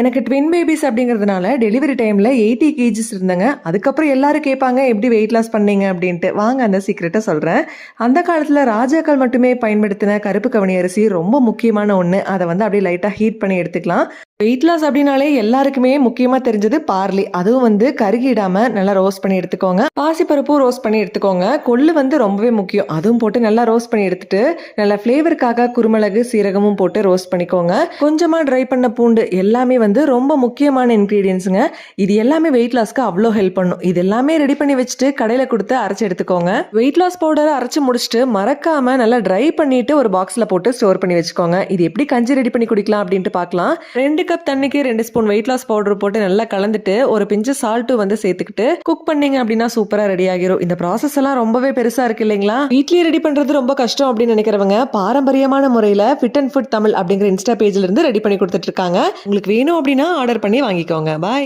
எனக்கு twin babies அப்படிங்கிறதுனால delivery டைமில் எயிட்டி கேஜிஸ் இருந்தேங்க. அதுக்கப்புறம் எல்லாரும் கேட்பாங்க எப்படி வெயிட் லாஸ் பண்ணீங்க? அப்படின்ட்டு. வாங்க அந்த சீக்ரெட்டை சொல்கிறேன் அந்த காலத்தில் ராஜாக்கள் மட்டுமே பயன்படுத்தின கருப்பு கவனி அரிசி ரொம்ப முக்கியமான ஒன்று அதை வந்து அப்படியே லைட்டாக ஹீட் பண்ணி எடுத்துக்கலாம். வெயிட் லாஸ் அப்படின்னாலே எல்லாருக்குமே முக்கியமாக தெரிஞ்சது பார்லி. அதுவும் வந்து கருகிடாமல் நல்லா ரோஸ்ட் பண்ணி எடுத்துக்கோங்க. பாசிப்பருப்பும் ரோஸ்ட் பண்ணி எடுத்துக்கோங்க. கொள்ளு வந்து ரொம்பவே முக்கியம். அதுவும் போட்டு நல்லா ரோஸ்ட் பண்ணி எடுத்துட்டு நல்லா ஃப்ளேவருக்காக குருமிளகு சீரகமும் போட்டு ரோஸ்ட் பண்ணிக்கோங்க. கொஞ்சமாக ட்ரை பண்ண பூண்டு எல்லாமே வந்து ரொம்ப முக்கியமான இன்க்ரீடியன்ஸுங்க இது எல்லாமே வெயிட் லாஸ்க்கு அவ்வளோ ஹெல்ப் பண்ணும். இது எல்லாமே ரெடி பண்ணி வச்சுட்டு கடையில் கொடுத்து அரைச்சி எடுத்துக்கோங்க. வெயிட் லாஸ் பவுடரை அரைச்சி முடிச்சுட்டு மறக்காம நல்லா ட்ரை பண்ணிட்டு ஒரு பாக்ஸில் போட்டு ஸ்டோர் பண்ணி வச்சுக்கோங்க. இது எப்படி கஞ்சி ரெடி பண்ணி குடிக்கலாம் அப்படின்ட்டு பார்க்கலாம். ரெண்டு கப் தண்ணிக்கு ரெண்டு ஸ்பூன் வெயிட் லாஸ் பவுடர் போட்டு நல்லா கலந்துட்டு ஒரு பிஞ்சு சால்ட்டு வந்து சேர்த்துக்கிட்டு குக் பண்ணீங்க அப்படின்னா சூப்பராக ரெடி ஆகிரும். இந்த ப்ராசஸ் எல்லாம் ரொம்பவே பெருசா இருக்கு இல்லைங்களா? வீட்லயே ரெடி பண்றது ரொம்ப கஷ்டம் அப்படின்னு நினைக்கிறவங்க பாரம்பரியமான முறையில் ஃபிட் அண்ட் ஃபுட் தமிழ் அப்படிங்கிற இன்ஸ்டா பேஜ்ல இருந்து ரெடி பண்ணி கொடுத்துட்டு இருக்காங்க. உங்களுக்கு வேணும் அப்படின்னா ஆர்டர் பண்ணி வாங்கிக்கோங்க. பாய்